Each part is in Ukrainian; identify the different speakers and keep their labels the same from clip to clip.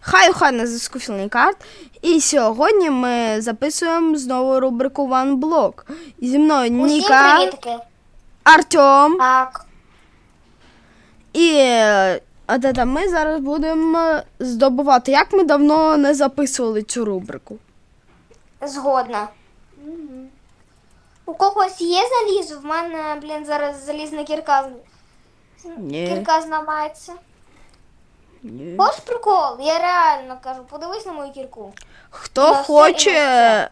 Speaker 1: Хай хай на зв'язку Філнікарт. І сьогодні ми записуємо знову рубрику One Block. І зі мною Ніка. Артем
Speaker 2: Так.
Speaker 1: і е, от это ми зараз будемо здобувати. Як ми давно не записували цю рубрику.
Speaker 2: Згодна. У когось є залізо? В мене, блін, зараз залізна кірка. з-
Speaker 1: Ні.
Speaker 2: Кірка зламається. Хоч прикол, я реально кажу, подивись на мою кірку.
Speaker 1: Хто
Speaker 2: На
Speaker 1: хоче.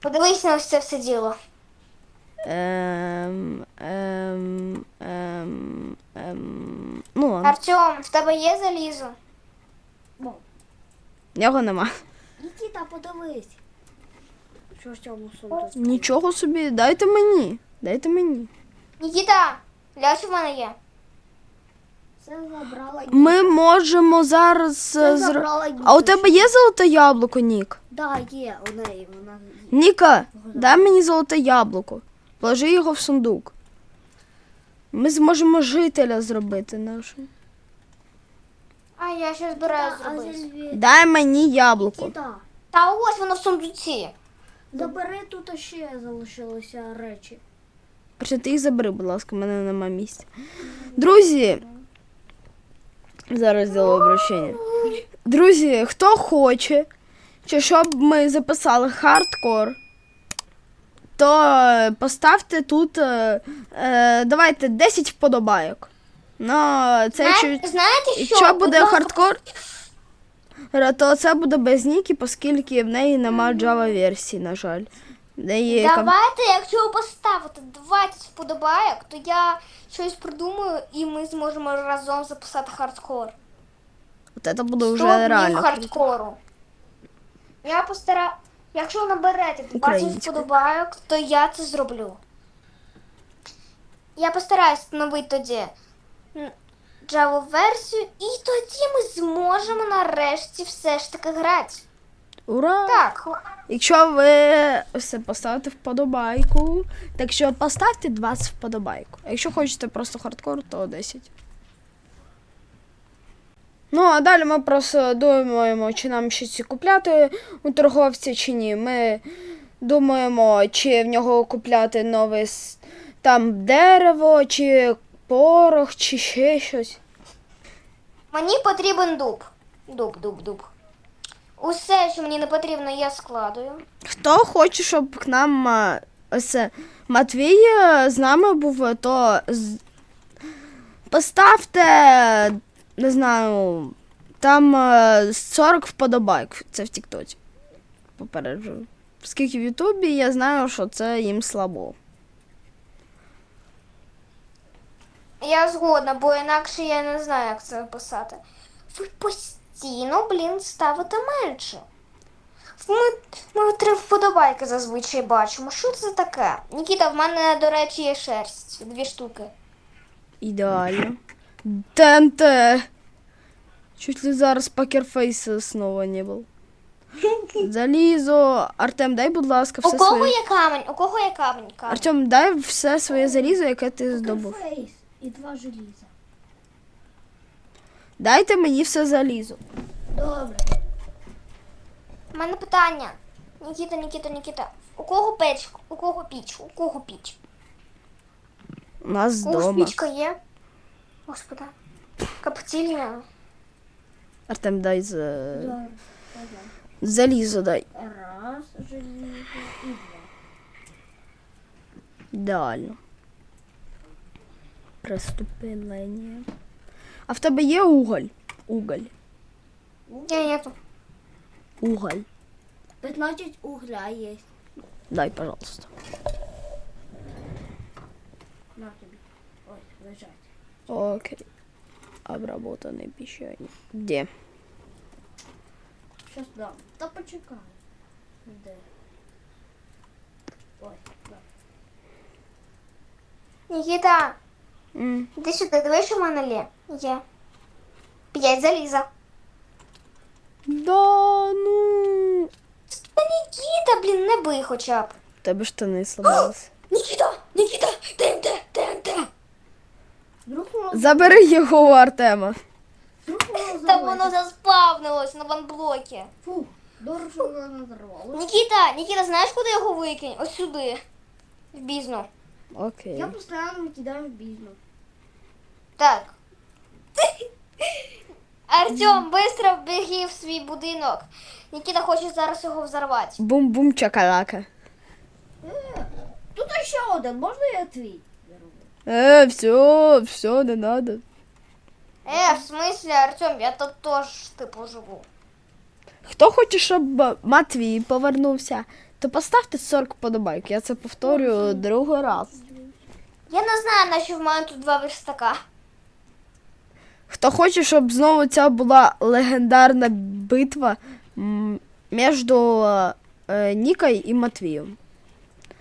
Speaker 2: Подивись на ось це все діло.
Speaker 1: Ем, ем, ем, ем, ну, ладно.
Speaker 2: Артем, в тебе є залізо?
Speaker 1: Його нема.
Speaker 3: Нікіта, подивись. Що ж цьому сундуці?
Speaker 1: Нічого собі, дайте мені. Дайте мені.
Speaker 2: Нікіта, гляч в мене є.
Speaker 3: Це забрала
Speaker 1: Ми можемо зараз.
Speaker 3: Це
Speaker 1: е,
Speaker 3: забрала Ніка.
Speaker 1: А у тебе є золоте яблуко, Нік?
Speaker 3: Да, є у неї, вона є.
Speaker 1: Ніка, дай мені золоте яблуко. Положи його в сундук. Ми зможемо жителя зробити нашого.
Speaker 2: А я ще збираю
Speaker 3: А
Speaker 2: зробити.
Speaker 3: зельві-
Speaker 1: Дай мені яблуко.
Speaker 2: Та ось воно в сундуці.
Speaker 3: забери тут ще залишилися речі.
Speaker 1: Короче, ти їх забери, будь ласка, в мене нема місця. Друзі. Зараз зроблю обращення. Друзі, хто хоче, чи щоб ми записали хардкор, то поставте тут. е, е, давайте 10 вподобайок. Ну, це
Speaker 2: Знає-
Speaker 1: чуть.
Speaker 2: Знаєте що?
Speaker 1: Якщо
Speaker 2: Будь
Speaker 1: буде
Speaker 2: ласка,
Speaker 1: хардкор, то це буде без ніки, оскільки в неї немає Java версії, на жаль. Ком-
Speaker 2: Давайте, якщо ви поставите 20 вподобайок, то я щось придумаю і ми зможемо разом записати хардкор.
Speaker 1: От це буде
Speaker 2: 100
Speaker 1: вже реально.
Speaker 2: хардкору. Я постара... Якщо наберете 20
Speaker 1: Українською.
Speaker 2: вподобайок, то я це зроблю. Я постараюсь встановити тоді м, Java версію, і тоді ми зможемо нарешті все ж таки грати.
Speaker 1: Ура!
Speaker 2: Так,
Speaker 1: Якщо ви все поставите вподобайку, так що поставте 20 вподобайку. А якщо хочете просто хардкор, то 10. Ну, а далі ми просто думаємо, чи нам щось купляти у торговця, чи ні. Ми думаємо, чи в нього купляти нове там дерево, чи порох, чи ще щось.
Speaker 2: мені потрібен дуб. Дуб, дуб, дуб. Усе, що мені не потрібно, я складую.
Speaker 1: Хто хоче, щоб к нам а, ось е, Матвій е, з нами був, е, то з- поставте, не знаю, там е, 40 вподобайк. Це в Тіктоці. Попереджую. Оскільки в Ютубі я знаю, що це їм слабо.
Speaker 2: Я згодна, бо інакше я не знаю, як це писати. Ви постійно, блін, ставите менше. Ми, ми три вподобайки зазвичай бачимо. Що це таке? Нікіта, в мене, до речі, є шерсть. Дві штуки.
Speaker 1: Ідеально. ТНТ. Чуть ли зараз покерфейс знову не був. Залізо. Артем, дай, будь ласка, все.
Speaker 2: У кого
Speaker 1: своє.
Speaker 2: є камінь? У кого є камінь? камінь?
Speaker 1: Артем, дай все своє залізо, яке ти здобув.
Speaker 3: Фейс і два желіза.
Speaker 1: Дайте мені все залізо.
Speaker 3: Добре.
Speaker 2: У мене питання. Нікіта, Нікіта, Нікіта. У кого печ? У кого піч? У кого піч?
Speaker 1: У нас
Speaker 2: У кого ж
Speaker 1: вдома.
Speaker 2: пічка є? Господа. Коптильня.
Speaker 1: Артем, дай за... Залізо дай.
Speaker 3: Раз желізо і два.
Speaker 1: Ідеально. Преступлення. А в тебе є уголь? Уголь.
Speaker 2: Ні, нету.
Speaker 1: Уголь.
Speaker 3: 15 угля є.
Speaker 1: Дай, пожалуйста.
Speaker 3: На тобі. Ой, лежать.
Speaker 1: Окей. Обработанный пищевик. Где?
Speaker 3: Щас дам. Та почекай. Де? Ой, да.
Speaker 2: Нікіта,
Speaker 1: М.
Speaker 2: іди сюди, дивись, що в мене є. Є. П'ять заліза.
Speaker 1: Да, ну.
Speaker 2: Та Нікіта, блін, не бий хоча б.
Speaker 1: Тебе штани сломались.
Speaker 2: Нікіта, Нікіта, ТНТ, ТНТ.
Speaker 1: Забери його у Артема.
Speaker 2: Та воно заспавнилось на ванблокі.
Speaker 3: Фух, добре, що воно не зарвалося.
Speaker 2: Нікіта, Нікіта, знаєш, куди його викинь? Ось сюди. В бізну.
Speaker 1: Окей.
Speaker 3: Я постійно кидаю в бізну.
Speaker 2: Так. Артем, швидко біги в свій будинок. Нікіта хоче зараз його взорвати.
Speaker 1: Бум-бум чакалака.
Speaker 3: Тут ще один, можна я твій?
Speaker 1: Е, все, все, не надо.
Speaker 2: Е, в смислі, Артем, я тут теж типу живу.
Speaker 1: Хто хоче, щоб Матвій повернувся, то поставте 40 подобайк. Я це повторюю другий раз.
Speaker 2: Я не знаю, на що в мене тут два верстака.
Speaker 1: Хто хоче, щоб знову ця була легендарна битва між е, Нікою і Матвієм.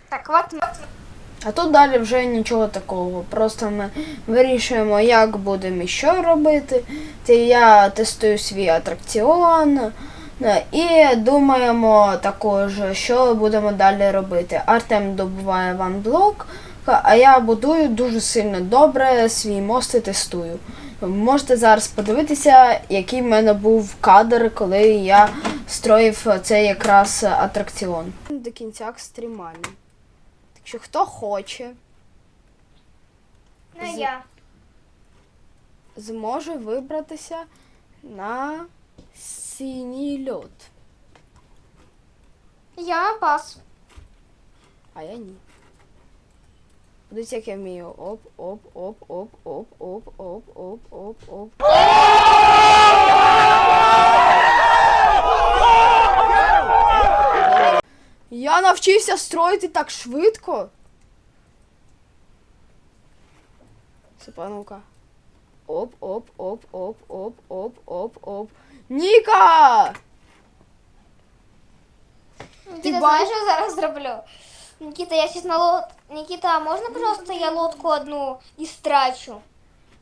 Speaker 2: Так, от
Speaker 1: А тут далі вже нічого такого. Просто ми вирішуємо, як будемо і що робити. Я тестую свій атракціон. е, І думаємо також, що будемо далі робити. Артем добуває ванблок, а я будую дуже сильно добре свій мост і тестую. Можете зараз подивитися, який в мене був кадр, коли я строїв цей якраз атракціон. До кінця екстремально. Так що хто хоче,
Speaker 2: ну
Speaker 1: З-
Speaker 2: я.
Speaker 1: зможе вибратися на синій льот.
Speaker 2: Я пас.
Speaker 1: А я ні. Подивіться, як я вмію. Оп, оп, оп, оп, оп, оп, оп, оп, оп, оп. Я навчився строїти так швидко. Сипанука. Оп, оп, оп, оп, оп, оп, оп, оп. Ніка!
Speaker 2: Нікіта,
Speaker 1: ба-
Speaker 2: знаєш, що я зараз зроблю? Нікіта, я сейчас на лод... Нікіта, а можно, пожалуйста, я лодку одну истрачу? страчу?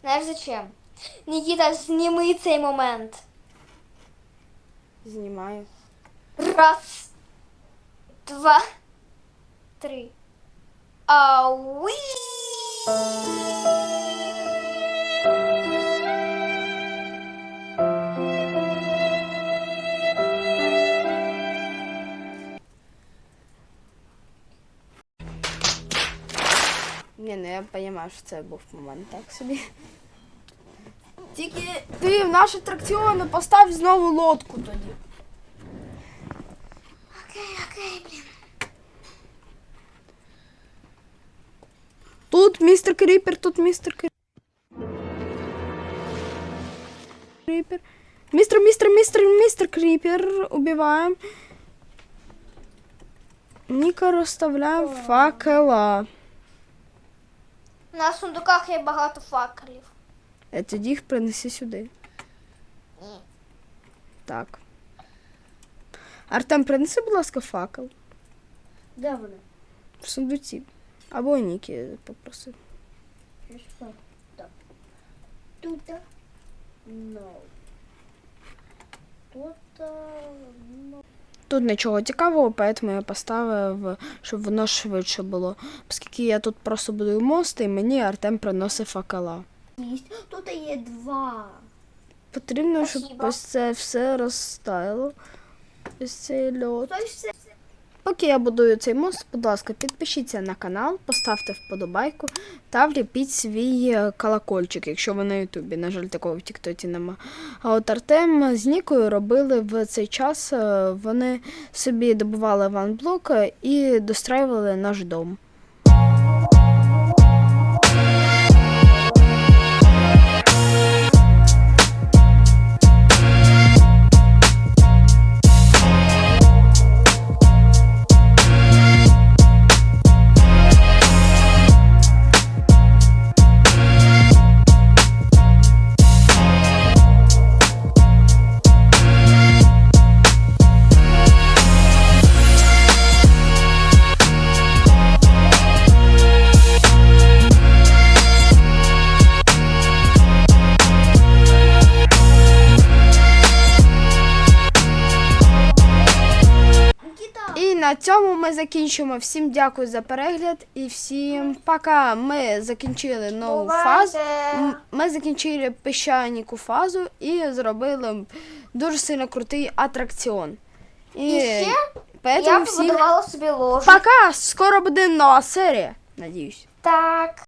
Speaker 2: Знаєш зачем? Никита, сними цей момент.
Speaker 1: Знімаю.
Speaker 2: Раз, два, три. Ауи!
Speaker 1: Ні, ну я розумію, що це був момент так собі. Тільки ти в наш атракціон постав знову лодку тоді.
Speaker 2: Окей, окей, блін.
Speaker 1: Тут містер Кріпер, тут містер Кріпер. Містер, містер, містер, містер Кріпер. Убиваємо. Ніка розставляємо факела.
Speaker 2: На сундуках є багато факелів.
Speaker 1: Е, Тоді їх принеси сюди.
Speaker 2: Ні.
Speaker 1: Так. Артем, принеси, будь ласка, факел.
Speaker 3: Де вони?
Speaker 1: В сундуці. Або Ніки попросив.
Speaker 3: Я ж так. Так. Тут. No. Тут. No.
Speaker 1: Тут нічого цікавого, поэтому я поставив, щоб воно швидше було. Оскільки я тут просто будую мост, і мені Артем приносить факела.
Speaker 3: Тут є два.
Speaker 1: Потрібно, щоб
Speaker 2: Спасибо.
Speaker 1: ось це все розставило Ось цей льот. Поки я будую цей мост, будь ласка, підпишіться на канал, поставте вподобайку та вліпіть свій е, колокольчик, якщо ви на Ютубі. На жаль, такого в Тіктоті нема. А от Артем з Нікою робили в цей час. е, Вони собі добували ванблок і достраювали наш дом. Цьому ми закінчимо. Всім дякую за перегляд і всім пока. Ми закінчили нову фазу. Ми закінчили піщаніку фазу і зробили дуже сильно крутий атракціон. І,
Speaker 2: І ще
Speaker 1: поэтому
Speaker 2: Я
Speaker 1: всім
Speaker 2: собі ложу.
Speaker 1: пока! Скоро буде нова серія. Надіюсь.
Speaker 2: Так.